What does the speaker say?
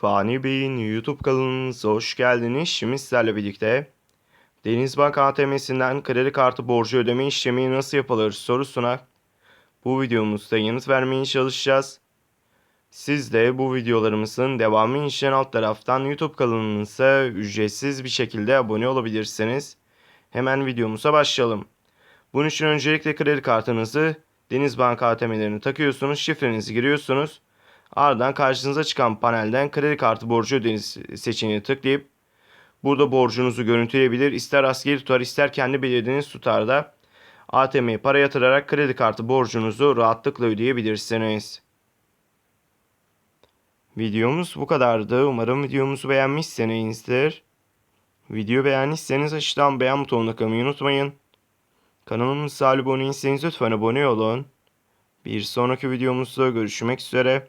Fani Bey'in YouTube kanalınıza hoş geldiniz. Şimdi sizlerle birlikte Denizbank ATM'sinden kredi kartı borcu ödeme işlemi nasıl yapılır sorusuna bu videomuzda yanıt vermeye çalışacağız. Siz de bu videolarımızın devamı için alt taraftan YouTube kanalımıza ücretsiz bir şekilde abone olabilirsiniz. Hemen videomuza başlayalım. Bunun için öncelikle kredi kartınızı Denizbank ATM'lerine takıyorsunuz, şifrenizi giriyorsunuz. Ardından karşınıza çıkan panelden kredi kartı borcu ödeniz seçeneğine tıklayıp burada borcunuzu görüntüleyebilir. İster askeri tutar ister kendi belirlediğiniz tutarda ATM'ye para yatırarak kredi kartı borcunuzu rahatlıkla ödeyebilirsiniz. Videomuz bu kadardı. Umarım videomuzu beğenmişsinizdir. Video beğendiyseniz aşağıdan beğen butonuna kılmayı unutmayın. Kanalımıza abone değilseniz lütfen abone olun. Bir sonraki videomuzda görüşmek üzere.